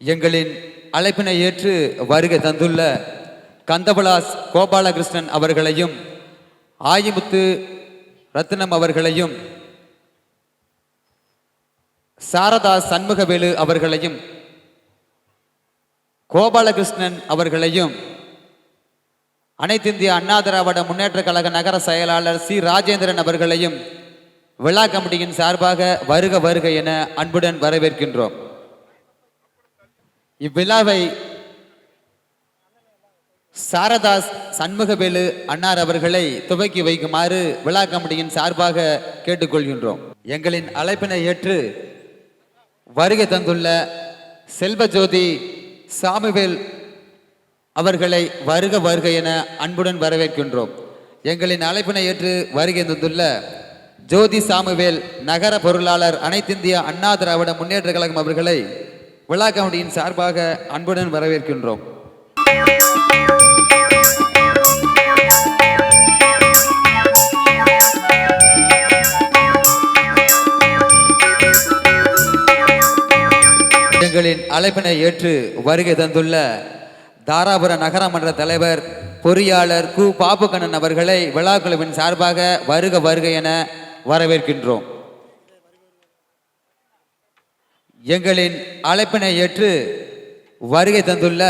எங்களின் அழைப்பினை ஏற்று வருகை தந்துள்ள கந்தபலாஸ் கோபாலகிருஷ்ணன் அவர்களையும் ஆயிமுத்து ரத்னம் அவர்களையும் சாரதா சண்முகவேலு அவர்களையும் கோபாலகிருஷ்ணன் அவர்களையும் அனைத்திந்திய அண்ணா திராவிட முன்னேற்ற கழக நகர செயலாளர் சி. ராஜேந்திரன் அவர்களையும் விழா கமிட்டியின் சார்பாக வருக வருக என அன்புடன் வரவேற்கின்றோம். இவ்விழாவை சாரதாஸ் சண்முகவேலு அன்னார் அவர்களை துவக்கி வைக்குமாறு விழா கமிட்டியின் சார்பாக கேட்டுக்கொள்கின்றோம். எங்களின் அழைப்பினை ஏற்று வருகை தந்துள்ள செல்வஜோதி சாமுவேல் அவர்களை வருக வருக என அன்புடன் வரவேற்கின்றோம். எங்களின் அழைப்பினை ஏற்று வருகை தந்துள்ள ஜோதி சாமுவேல் நகர பொருளாளர் அனைத்திந்திய அண்ணா திராவிட முன்னேற்ற கழகம் அவர்களை விழா கமிட்டியின் சார்பாக அன்புடன் வரவேற்கின்றோம். எங்களின் அழைப்பினை ஏற்று வருகை தந்துள்ள தாராபுர நகரமன்ற தலைவர் பொறியாளர் கு. பாபுகண்ணன் அவர்களை விழாக்குழுவின் சார்பாக வருக வருக என வரவேற்கின்றோம். எங்களின் அழைப்பினை ஏற்று வருகை தந்துள்ள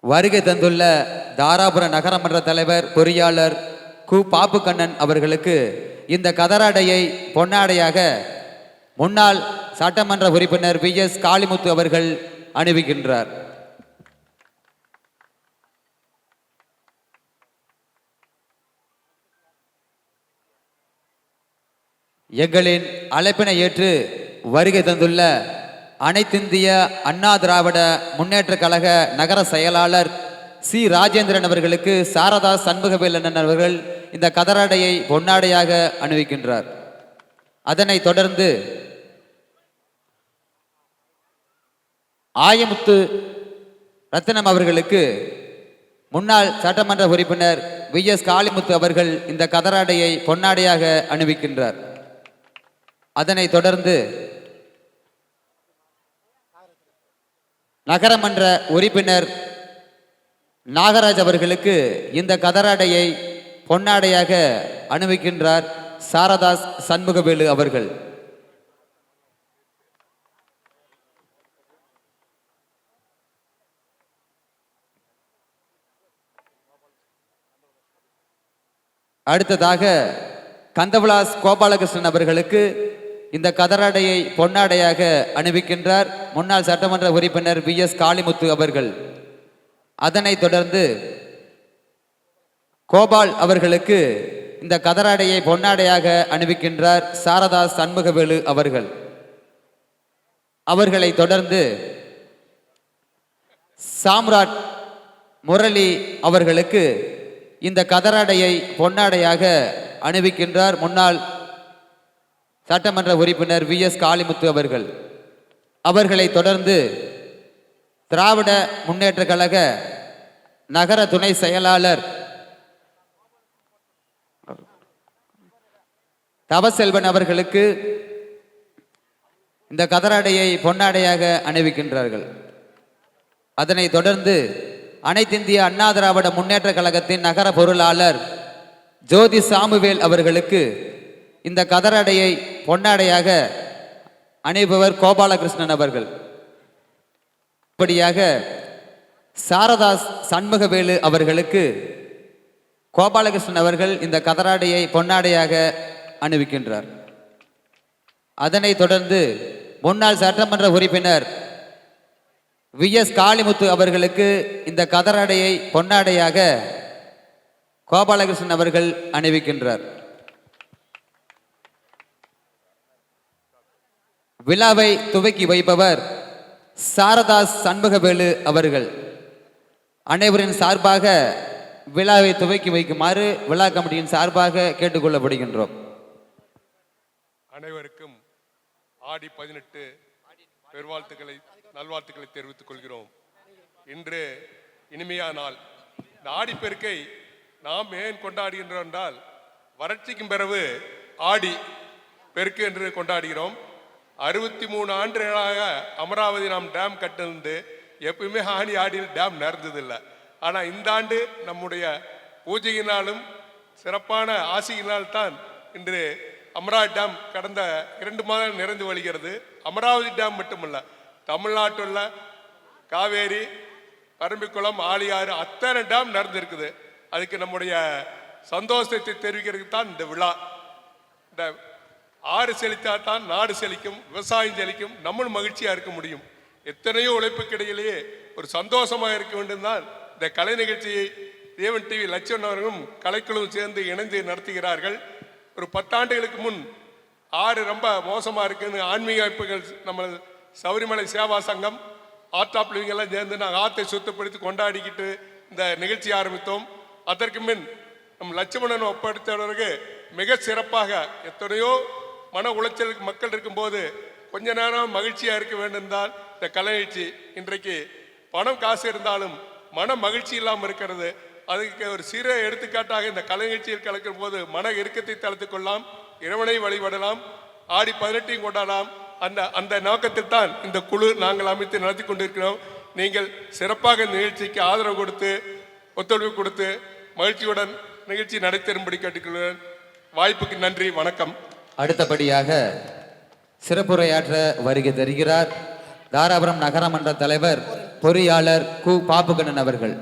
வருகை தந்துள்ள தாராபுர நகரமன்ற தலைவர் பொறியாளர் கு. பாப்புக்கண்ணன் அவர்களுக்கு இந்த கதராடையை பொன்னாடையாக முன்னாள் சட்டமன்ற உறுப்பினர் வி. எஸ். காளிமுத்து அவர்கள் அணிவிக்கின்றார். எங்களின் அழைப்பினை ஏற்று வருகை தந்துள்ள அனைத்திந்திய அண்ணா திராவிட முன்னேற்ற கழக நகர செயலாளர் சி. ராஜேந்திரன் அவர்களுக்கு சாரதா சண்முகவேலன் அவர்கள் இந்த கதராடையை பொன்னாடையாக அணிவிக்கின்றார். அதனைத் தொடர்ந்து ஆயமுத்து ரத்தினம் அவர்களுக்கு முன்னாள் சட்டமன்ற உறுப்பினர் வி. எஸ். காளிமுத்து அவர்கள் இந்த கதராடையை பொன்னாடையாக அணிவிக்கின்றார். அதனை தொடர்ந்து நகரமன்ற உறுப்பினர் நாகராஜ் அவர்களுக்கு இந்த கதராடையை பொன்னாடையாக அணிவிக்கின்றார் சாரதாஸ் சண்முகவேலு அவர்கள். அடுத்ததாக கந்தவிலாஸ் கோபாலகிருஷ்ணன் அவர்களுக்கு இந்த கதராடையை பொன்னாடையாக அணிவிக்கின்றார். முன்னாள் சட்டமன்ற உறுப்பினர் வி. எஸ். காளிமுத்து அவர்கள். அதனைத் தொடர்ந்து கோபால் அவர்களுக்கு இந்த கதராடையை பொன்னாடையாக அணிவிக்கின்றார் சாரதா சண்முகவேலு அவர்கள். அவர்களை தொடர்ந்து சாம்ராட் முரளி அவர்களுக்கு இந்த கதராடையை பொன்னாடையாக அணிவிக்கின்றார். முன்னாள் சட்டமன்ற உறுப்பினர் வி. எஸ். காளிமுத்து அவர்கள். அவர்களை தொடர்ந்து திராவிட முன்னேற்ற கழக நகர துணை செயலாளர் தவசெல்வன் அவர்களுக்கு இந்த கதராடையை பொன்னாடையாக அணிவிக்கின்றார்கள். அதனைத் தொடர்ந்து அனைத்திந்திய அண்ணா திராவிட முன்னேற்ற கழகத்தின் நகர பொருளாளர் ஜோதி சாமுவேல் அவர்களுக்கு இந்த கதராடையை பொன்னாடையாக அணிபவர் கோபாலகிருஷ்ணன் அவர்கள். இப்படியாக சாரதாஸ் சண்முகவேலு அவர்களுக்கு கோபாலகிருஷ்ணன் அவர்கள் இந்த கதராடையை பொன்னாடையாக அணிவிக்கின்றார். அதனைத் தொடர்ந்து முன்னாள் சட்டமன்ற உறுப்பினர் வி. எஸ். காளிமுத்து அவர்களுக்கு இந்த கதராடையை பொன்னாடையாக கோபாலகிருஷ்ணன் அவர்கள் அணிவிக்கின்றார். விழாவை துவக்கி வைப்பவர் சாரதாஸ் சண்முகவேலு அவர்கள். அனைவரின் சார்பாக விழாவை துவக்கி வைக்குமாறு விழா கமிட்டியின் சார்பாக கேட்டுக்கொள்ளப்படுகின்றோம். அனைவருக்கும் ஆடி பதினெட்டு பெருவாழ்த்துக்களை நல்வாழ்த்துக்களை தெரிவித்துக் கொள்கிறோம். இன்று இனிமையான நாள் இந்த ஆடிப்பெருக்கை நாம் ஏன் கொண்டாடுகின்றோம் என்றால் வறட்சிக்கும் பிறகு ஆடி பெருக்கு என்று கொண்டாடுகிறோம். அறுபத்தி மூணு ஆண்டுகளாக அமராவதி நாம் டேம் கட்டிருந்து எப்பயுமே ஆணி ஆடியில் டேம் நிறந்ததில்லை ஆனால் இந்த ஆண்டு நம்முடைய பூஜையினாலும் சிறப்பான ஆசையினால் தான் இன்று அமராவதி டேம் கடந்த இரண்டு மாதம் நிறைந்து வருகிறது அமராவதி டேம் மட்டுமல்ல தமிழ்நாட்டில் காவேரி பரம்பிக்குளம் ஆலியாறு அத்தனை டேம் நடந்திருக்குது அதுக்கு நம்முடைய சந்தோஷத்தை தெரிவிக்கிறதுக்கு தான் இந்த விழா. இந்த ஆறு செழித்தால் தான் நாடு செழிக்கும் விவசாயம் செழிக்கும் நம்மளும் மகிழ்ச்சியாக இருக்க முடியும். எத்தனையோ உழைப்புக்கு இடையிலேயே ஒரு சந்தோஷமாக இருக்க வேண்டும் தான் இந்த கலை நிகழ்ச்சியை தேவன் டிவி லட்சன் அவர்களும் கலைக்குழுவும் சேர்ந்து இணைந்து நடத்துகிறார்கள். ஒரு பத்தாண்டுகளுக்கு முன் ஆறு ரொம்ப மோசமாக இருக்குன்னு ஆன்மீக அமைப்புகள் நம்ம சபரிமலை சேவா சங்கம் ஆர்ட் எல்லாம் சேர்ந்து நாங்கள் ஆற்றை சுத்தப்படுத்தி கொண்டாடிக்கிட்டு இந்த நிகழ்ச்சி ஆரம்பித்தோம். அதற்கு முன் நம் லட்சுமணன் ஒப்படைத்தவருக்கு மிக சிறப்பாக எத்தனையோ மன உளைச்சலுக்கு மக்கள் இருக்கும்போது கொஞ்ச நேரம் மகிழ்ச்சியாக இருக்க வேண்டும் தான் இந்த கலை நிகழ்ச்சி இன்றைக்கு பணம் காசு இருந்தாலும் மன மகிழ்ச்சி இல்லாமல் இருக்கிறது. அதுக்கு ஒரு சிறு எடுத்துக்காட்டாக இந்த கலை நிகழ்ச்சியில் கலக்கும் போது மன இறுக்கத்தை தளர்த்து கொள்ளலாம் இறைவனை வழிபடலாம் ஆடி பதினெட்டையும் கொண்டாடலாம். அந்த அந்த நோக்கத்தில் தான் இந்த குழு நாங்கள் அமைத்து நடத்தி கொண்டிருக்கிறோம். நீங்கள் சிறப்பாக இந்த நிகழ்ச்சிக்கு ஆதரவு கொடுத்து ஒத்துழைப்பு கொடுத்து மகிழ்ச்சியுடன் நிகழ்ச்சி நடைபெறும்படி கேட்டுக்கொள்கிறேன். வாய்ப்புக்கு நன்றி வணக்கம். அடுத்தபடியாக சிறப்புரையாற்ற வருகை தருகிறார் தாராபுரம் நகரமன்ற தலைவர் பொறியாளர் கு. பாப்புகண்ணன் அவர்கள்.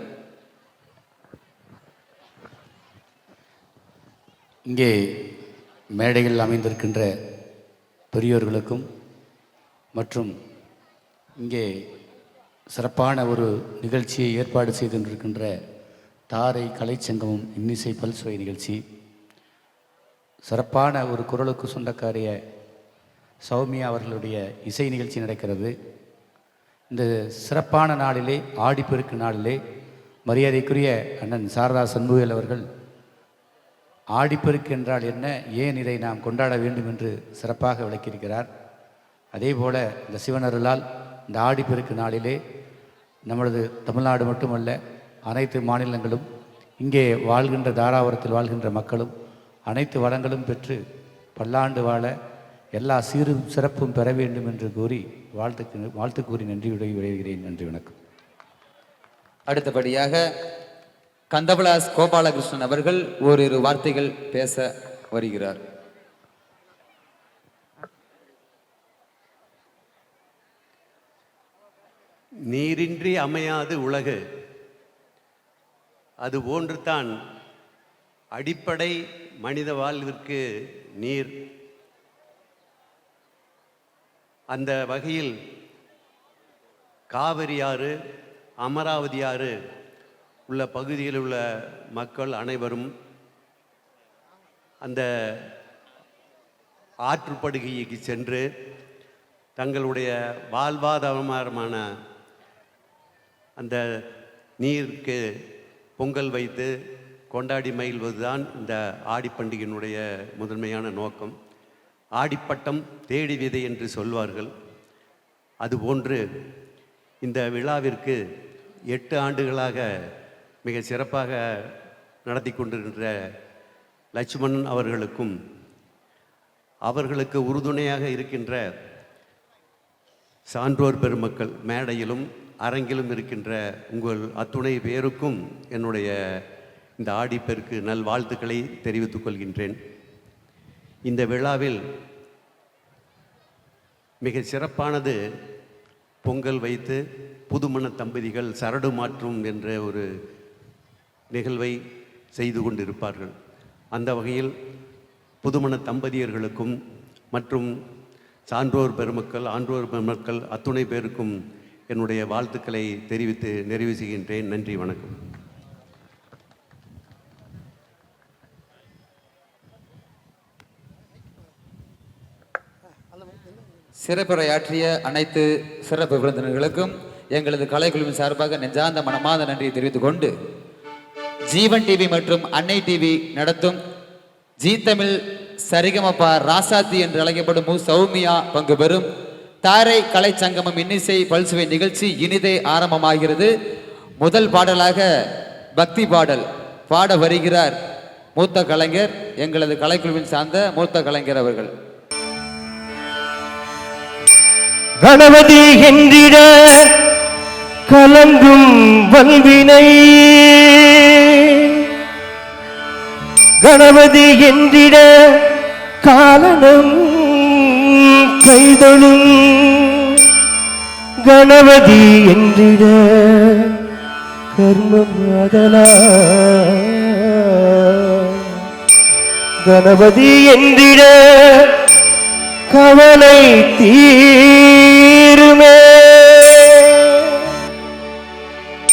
இங்கே மேடையில் அமைந்திருக்கின்ற பெரியோர்களுக்கும் மற்றும் இங்கே சிறப்பான ஒரு நிகழ்ச்சியை ஏற்பாடு செய்திருக்கின்ற தாரை கலைச்சங்கமும் இன்னிசை பல்சுவை நிகழ்ச்சி சிறப்பான ஒரு குரலுக்கு சொந்தக்காரிய சௌமியா அவர்களுடைய இசை நிகழ்ச்சி நடக்கிறது. இந்த சிறப்பான நாளிலே ஆடிப்பெருக்கு நாளிலே மரியாதைக்குரிய அண்ணன் சாரதா சண்முகல் அவர்கள் ஆடிப்பெருக்கு என்றால் என்ன ஏன் இதை நாம் கொண்டாட வேண்டும் என்று சிறப்பாக விளக்கியிருக்கிறார். அதே போல இந்த சிவனருளால் இந்த ஆடிப்பெருக்கு நாளிலே நமது தமிழ்நாடு மட்டுமல்ல அனைத்து மாநிலங்களும் இங்கே வாழ்கின்ற தாராபுரத்தில் வாழ்கின்ற மக்களும் அனைத்து வளங்களும் பெற்று பல்லாண்டு வாழ எல்லா சீரும் சிறப்பும் பெற வேண்டும் என்று கூறி வாழ்த்துக்கு வாழ்த்து கூறி நன்றி விடை விடைகிறேன். நன்றி வணக்கம். அடுத்தபடியாக கந்தபலாஸ் கோபாலகிருஷ்ணன் அவர்கள் ஓரிரு வார்த்தைகள் பேச வருகிறார். நீரின்றி அமையாது உலகு. அது போன்றுதான் அடிப்படை மனித வாழ்விற்கு நீர். அந்த வகையில் காவிரி ஆறு அமராவதி ஆறு உள்ள பகுதியில் உள்ள மக்கள் அனைவரும் அந்த ஆற்றுப்படுகைக்கு சென்று தங்களுடைய வாழ்வாதாரமான அந்த நீருக்கு பொங்கல் வைத்து கொண்டாடி மகிழ்வதுதான் இந்த ஆடி பண்டிகையினுடைய முதன்மையான நோக்கம். ஆடிப்பட்டம் தேடி விதை என்று சொல்வார்கள். அதுபோன்று இந்த விழாவிற்கு எட்டு ஆண்டுகளாக மிக சிறப்பாக நடத்தி கொண்டிருக்கின்ற லட்சுமணன் அவர்களுக்கும் அவர்களுக்கு உறுதுணையாக இருக்கின்ற சான்றோர் பெருமக்கள் மேடையிலும் அரங்கிலும் இருக்கின்ற உங்கள் அத்துணை பேருக்கும் என்னுடைய இந்த ஆடிப்பெருக்கு நல்வாழ்த்துக்களை தெரிவித்துக் கொள்கின்றேன். இந்த விழாவில் மிக சிறப்பானது பொங்கல் வைத்து புதுமண தம்பதிகள் சரடு மாற்றும் என்ற ஒரு நிகழ்வை செய்து கொண்டிருப்பார்கள். அந்த வகையில் புதுமண தம்பதியர்களுக்கும் மற்றும் சான்றோர் பெருமக்கள் ஆன்றோர் பெருமக்கள் அத்துணை பேருக்கும் என்னுடைய வாழ்த்துக்களை தெரிவித்து நிறைவு செய்கின்றேன். நன்றி வணக்கம். சிறப்புரையாற்றிய அனைத்து சிறப்பு விருந்தினர்களுக்கும் எங்களது கலைக்குழுவின் சார்பாக நெஞ்சார்ந்த மனமார்ந்த நன்றியை தெரிவித்துக் கொண்டு ஜீவன் டிவி மற்றும் அன்னை டிவி நடத்தும் ஜி தமிழ் சரிகமப்பா ராசாத்தி என்று அழைக்கப்படும் மு. சௌமியா பங்கு பெறும். தாரை கலை சங்கமம் இன்னிசை பல்சுவை நிகழ்ச்சி இனிதே ஆரம்பமாகிறது. முதல் பாடலாக பக்தி பாடல் பாட வருகிறார் மூத்த கலைஞர் எங்களது கலைக்குழுவின் சார்ந்த மூத்த கலைஞர் அவர்கள். கணபதி என்றிட கலங்கும் வல்வினை. கணபதி என்றிட காலனும் கைதொழும். கணபதி என்றிட கர்மம் அதலா. கணபதி என்றிட கவலை தீ bir?